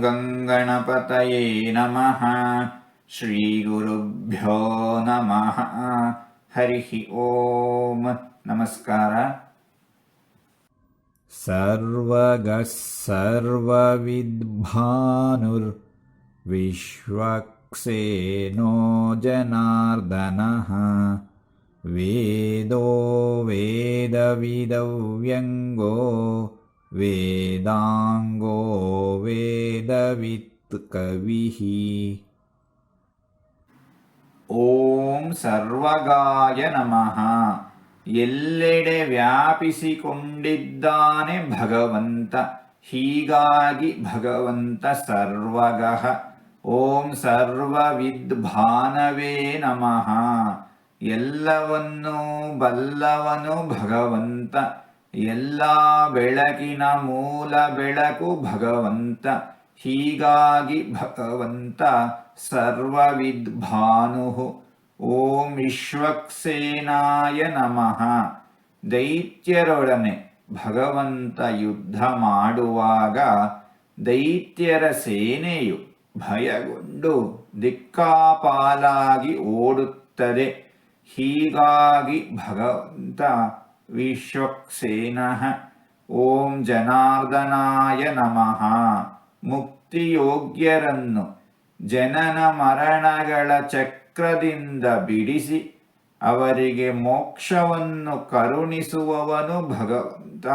गङ्गणपतये नमः। श्रीगुरुभ्यो नमः। हरिः ॐ नमस्कार। सर्वगः सर्वविद्भानुर्विश्वक्सेनो जनार्दनः। वेदो वेदविदव्यङ्गो वेदाङ्गो वेदवित् कविः ಓಂ ಸರ್ವಗಾಯ ನಮಃ ಎಲ್ಲೆಡೆ ವ್ಯಾಪಿಸಿಕೊಂಡಿದ್ದಾನೆ ಭಗವಂತ ಹೀಗಾಗಿ ಭಗವಂತ ಸರ್ವಗಃ ಓಂ ಸರ್ವವಿದ್ಭಾನವೇ ನಮಃ ಎಲ್ಲವನ್ನೂ ಬಲ್ಲವನು ಭಗವಂತ ಎಲ್ಲ ಬೆಳಕಿನ ಮೂಲ ಬೆಳಕು ಭಗವಂತ. ಹೀಗಾಗಿ ಭಗವಂತ ಸರ್ವವಿದ್ಭಾನು ಓಂ ವಿಶ್ವಕ್ಸೇನಾಯ ನಮಃ. ದೈತ್ಯರೊಡನೆ ಭಗವಂತ ಯುದ್ಧ ಮಾಡುವಾಗ ದೈತ್ಯರ ಸೇನೆಯು ಭಯಗೊಂಡು ದಿಕ್ಕಾಪಾಲಾಗಿ ಓಡುತ್ತದೆ. ಹೀಗಾಗಿ ಭಗವಂತ ವಿಶ್ವಕ್ಸೇನಃ ಓಂ ಜನಾರ್ದನಾಯ ನಮಃ. ಮುಕ್ತಿಯೋಗ್ಯರನ್ನು ಜನನ ಮರಣಗಳ ಚಕ್ರದಿಂದ ಬಿಡಿಸಿ ಅವರಿಗೆ ಮೋಕ್ಷವನ್ನು ಕರುಣಿಸುವವನು ಭಗವಂತ.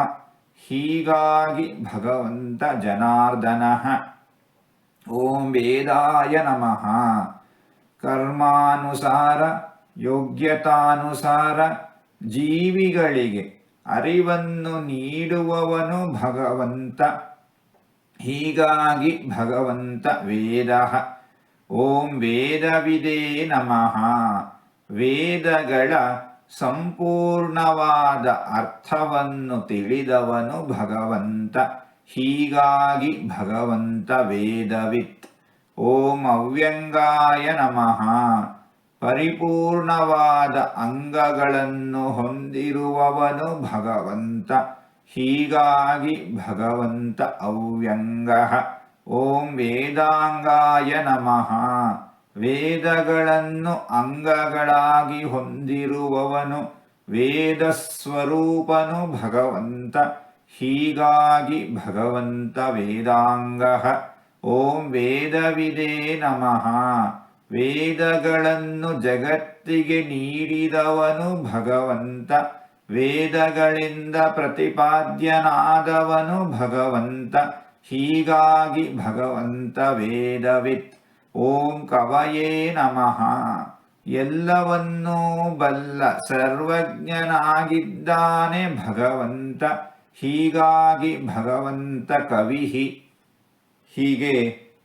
ಹೀಗಾಗಿ ಭಗವಂತ ಜನಾರ್ದನ. ಓಂ ವೇದಾಯ ನಮಃ. ಕರ್ಮಾನುಸಾರ, ಯೋಗ್ಯತಾನುಸಾರ ಜೀವಿಗಳಿಗೆ ಅರಿವನ್ನು ನೀಡುವವನು ಭಗವಂತ. ಹೀಗಾಗಿ ಭಗವಂತ ವೇದ. ಓಂ ವೇದವಿದೇ ನಮಃ. ವೇದಗಳ ಸಂಪೂರ್ಣವಾದ ಅರ್ಥವನ್ನು ತಿಳಿದವನು ಭಗವಂತ. ಹೀಗಾಗಿ ಭಗವಂತ ವೇದವಿತ್. ಓಂ ಅವ್ಯಂಗಾಯ ನಮಃ. ಪರಿಪೂರ್ಣವಾದ ಅಂಗಗಳನ್ನು ಹೊಂದಿರುವವನು ಭಗವಂತ. ಹೀಗಾಗಿ ಭಗವಂತ ಅವ್ಯಂಗ. ಓಂ ವೇದಾಂಗಾಯ ನಮಃ. ವೇದಗಳನ್ನು ಅಂಗಗಳಾಗಿ ಹೊಂದಿರುವವನು ವೇದಸ್ವರೂಪನು ಭಗವಂತ. ಹೀಗಾಗಿ ಭಗವಂತ ವೇದಾಂಗ. ಓಂ ವೇದವಿದೇ ನಮಃ. ವೇದಗಳನ್ನು ಜಗತ್ತಿಗೆ ನೀಡಿದವನು ಭಗವಂತ, ವೇದಗಳಿಂದ ಪ್ರತಿಪಾದ್ಯನಾದವನು ಭಗವಂತ, ಹೀಗಾಗಿ ಭಗವಂತ ವೇದವಿತ್. ಓಂ ಕವಯೇ ನಮಃ. ಎಲ್ಲವನ್ನೂ ಬಲ್ಲ ಸರ್ವಜ್ಞನಾಗಿದ್ದಾನೆ ಭಗವಂತ, ಹೀಗಾಗಿ ಭಗವಂತ ಕವಿಹಿ. ಹೀಗೆ